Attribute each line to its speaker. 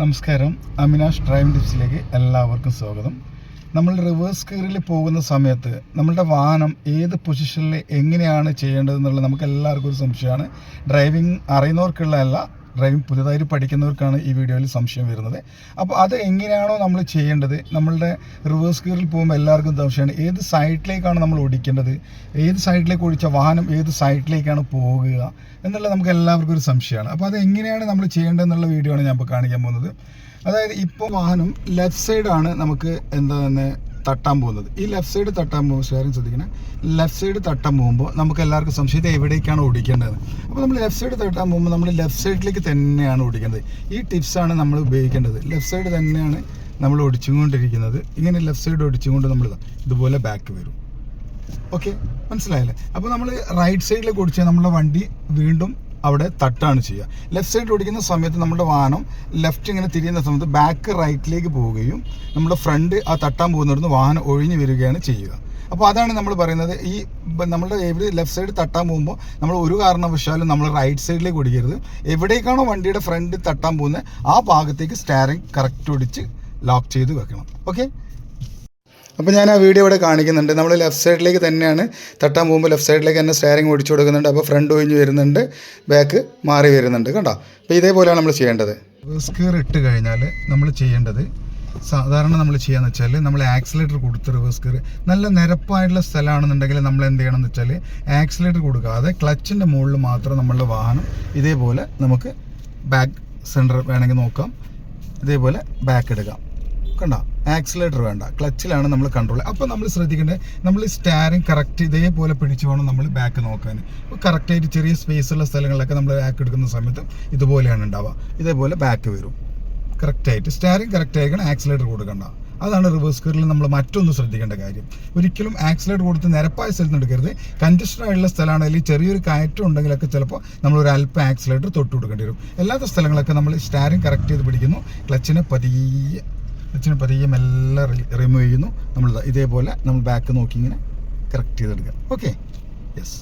Speaker 1: നമസ്കാരം. അമിനാഷ് ഡ്രൈവ് ടിപ്സിലേക്ക് എല്ലാവർക്കും സ്വാഗതം. നമ്മൾ റിവേഴ്സ് ഗിയറിൽ പോകുന്ന സമയത്ത് നമ്മളുടെ വാഹനം ഏത് പൊസിഷനിൽ എങ്ങനെയാണ് ചെയ്യേണ്ടതെന്നുള്ളത് നമുക്ക് എല്ലാവർക്കും ഒരു സംശയമാണ്. ഡ്രൈവിംഗ് അറിയുന്നവർക്കുള്ളതല്ല ഡ്രൈവിംഗ് പുതിയതായിട്ട് പഠിക്കുന്നവർക്കാണ് ഈ വീഡിയോയിൽ സംശയം വരുന്നത്. അപ്പോൾ അത് എങ്ങനെയാണോ നമ്മൾ ചെയ്യേണ്ടത് നമ്മളുടെ റിവേഴ്സ് ഗിയറിൽ പോകുമ്പോൾ എല്ലാവർക്കും സംശയമാണ് ഏത് സൈഡിലേക്കാണ് നമ്മൾ ഓടിക്കേണ്ടത് ഏത് സൈഡിലേക്ക് ഒഴിച്ച വാഹനം ഏത് സൈഡിലേക്കാണ് പോകുക എന്നുള്ളത് നമുക്ക് എല്ലാവർക്കും ഒരു സംശയമാണ്. അപ്പോൾ അത് എങ്ങനെയാണ് നമ്മൾ ചെയ്യേണ്ടത് എന്നുള്ള വീഡിയോ ആണ് ഞാൻ ഇപ്പോൾ കാണിക്കാൻ പോകുന്നത്. അതായത് ഇപ്പോൾ വാഹനം ലെഫ്റ്റ് സൈഡാണ് നമുക്ക് എന്താ തന്നെ തട്ടാൻ പോകുന്നത്. ഈ ലെഫ്റ്റ് സൈഡ് തട്ടാൻ പോകുമ്പോൾ ഷെയറിങ് ശ്രദ്ധിക്കണം. ലെഫ്റ്റ് സൈഡ് തട്ടാൻ പോകുമ്പോൾ നമുക്ക് എല്ലാവർക്കും സംശയം എവിടേക്കാണ് ഓടിക്കേണ്ടത്? അപ്പോൾ നമ്മൾ ലെഫ്റ്റ് സൈഡ് തട്ടാൻ പോകുമ്പോൾ നമ്മൾ ലെഫ്റ്റ് സൈഡിലേക്ക് തന്നെയാണ് ഓടിക്കേണ്ടത്. ഈ ടിപ്സാണ് നമ്മൾ ഉപയോഗിക്കേണ്ടത്. ലെഫ്റ്റ് സൈഡ് തന്നെയാണ് നമ്മൾ ഓടിച്ചുകൊണ്ടിരിക്കുന്നത്. ഇങ്ങനെ ലെഫ്റ്റ് സൈഡ് ഓടിച്ചുകൊണ്ട് നമ്മൾ ഇതാ ഇതുപോലെ ബാക്ക് വരും. ഓക്കെ മനസ്സിലായല്ലേ? അപ്പോൾ നമ്മൾ റൈറ്റ് സൈഡിലേക്ക് ഓടിച്ചാൽ നമ്മുടെ വണ്ടി വീണ്ടും അവിടെ തട്ടാണ് ചെയ്യുക. ലെഫ്റ്റ് സൈഡിൽ ഓടിക്കുന്ന സമയത്ത് നമ്മുടെ വാഹനം ലെഫ്റ്റ് ഇങ്ങനെ തിരിയുന്ന സമയത്ത് ബാക്ക് റൈറ്റിലേക്ക് പോവുകയും നമ്മുടെ ഫ്രണ്ട് ആ തട്ടാൻ പോകുന്നിടത്ത് വാഹനം ഒഴിഞ്ഞു വരികയാണ് ചെയ്യുക. അപ്പോൾ അതാണ് നമ്മൾ പറയുന്നത്. ഈ നമ്മുടെ എവിടെ ലെഫ്റ്റ് സൈഡ് തട്ടാൻ പോകുമ്പോൾ നമ്മൾ ഒരു കാരണവശാലും നമ്മൾ റൈറ്റ് സൈഡിലേക്ക് ഓടിക്കരുത്. എവിടേക്കാണോ വണ്ടിയുടെ ഫ്രണ്ട് തട്ടാൻ പോകുന്നത് ആ ഭാഗത്തേക്ക് സ്റ്റാരിങ് കറക്റ്റ് ഓടിച്ച് ലോക്ക് ചെയ്ത് വെക്കണം. ഓക്കെ അപ്പോൾ ഞാൻ ആ വീഡിയോ ഇവിടെ കാണിക്കുന്നുണ്ട്. നമ്മൾ ലെഫ്റ്റ് സൈഡിലേക്ക് തന്നെയാണ് തട്ടാൻ പോകുമ്പോൾ ലെഫ്റ്റ് സൈഡിലേക്ക് തന്നെ സ്റ്റയറിംഗ് ഓടിച്ചു കൊടുക്കുന്നുണ്ട്. അപ്പോൾ ഫ്രണ്ട് ഒഴിഞ്ഞ് വരുന്നുണ്ട് ബാക്ക് മാറി വരുന്നുണ്ട് കണ്ടോ? അപ്പോൾ ഇതേപോലെയാണ് നമ്മൾ ചെയ്യേണ്ടത്. റിവേഴ്സ് ഇട്ട് കഴിഞ്ഞാൽ നമ്മൾ ചെയ്യേണ്ടത് സാധാരണ നമ്മൾ ചെയ്യാന്ന് വെച്ചാൽ നമ്മൾ ആക്സിലേറ്റർ കൊടുത്ത് റിവേഴ്സ് ഗിയർ നല്ല നിരപ്പായിട്ടുള്ള സ്ഥലമാണെന്നുണ്ടെങ്കിൽ നമ്മൾ എന്ത് ചെയ്യണം എന്ന് വെച്ചാൽ ആക്സിലേറ്റർ കൊടുക്കാതെ ക്ലച്ചിന്റെ മുകളിൽ മാത്രം നമ്മളുടെ വാഹനം ഇതേപോലെ നമുക്ക് ബാക്ക് സെന്റർ വേണമെങ്കിൽ നോക്കാം. ഇതേപോലെ ബാക്ക് എടുക്കാം. കണ്ട? ആക്സിലേറ്റർ വേണ്ട. ക്ലച്ചിലാണ് നമ്മൾ കൺട്രോൾ അപ്പോൾ നമ്മൾ ശ്രദ്ധിക്കേണ്ടത് നമ്മൾ സ്റ്റാരിങ് കറക്റ്റ് ഇതേപോലെ പിടിച്ചു വേണം നമ്മൾ ബാക്ക് നോക്കാൻ. അപ്പോൾ കറക്റ്റായിട്ട് ചെറിയ സ്പേസ് ഉള്ള സ്ഥലങ്ങളിലൊക്കെ നമ്മൾ ബാക്ക് എടുക്കുന്ന സമയത്ത് ഇതുപോലെയാണ് ഉണ്ടാവുക. ഇതേപോലെ ബാക്ക് വരും. കറക്റ്റായിട്ട് സ്റ്റാരിങ് കറക്റ്റ് ആയിരിക്കണം ആക്സിലേറ്റർ കൊടുക്കണ്ട. അതാണ് റിവേഴ്സ് ഗിയറിൽ നമ്മൾ മറ്റൊന്ന് ശ്രദ്ധിക്കേണ്ട കാര്യം. ഒരിക്കലും ആക്സിലേറ്റർ കൊടുത്ത് നിരപ്പായ സ്ഥലത്ത് എടുക്കരുത്. കൺജസ്റ്റഡ് ആയിട്ടുള്ള സ്ഥലമാണെങ്കിൽ ചെറിയൊരു കയറ്റം ഉണ്ടെങ്കിലൊക്കെ ചിലപ്പോൾ നമ്മൾ ഒരു അല്പം ആക്സിലേറ്റർ തൊട്ട് കൊടുക്കേണ്ടി വരും. അല്ലാത്ത സ്ഥലങ്ങളൊക്കെ നമ്മൾ സ്റ്റാരിങ് കറക്റ്റ് ചെയ്ത് പിടിക്കുന്നു. ക്ലച്ചിനെ പതിയെ ക്ലച്ചിനെ പതിയെ മെല്ലെ റിമൂവ് ചെയ്യുന്നു. നമ്മൾ ഇതേപോലെ നമ്മൾ ബാക്ക് നോക്കി ഇങ്ങനെ കറക്റ്റ് ചെയ്തെടുക്കുക. Okay yes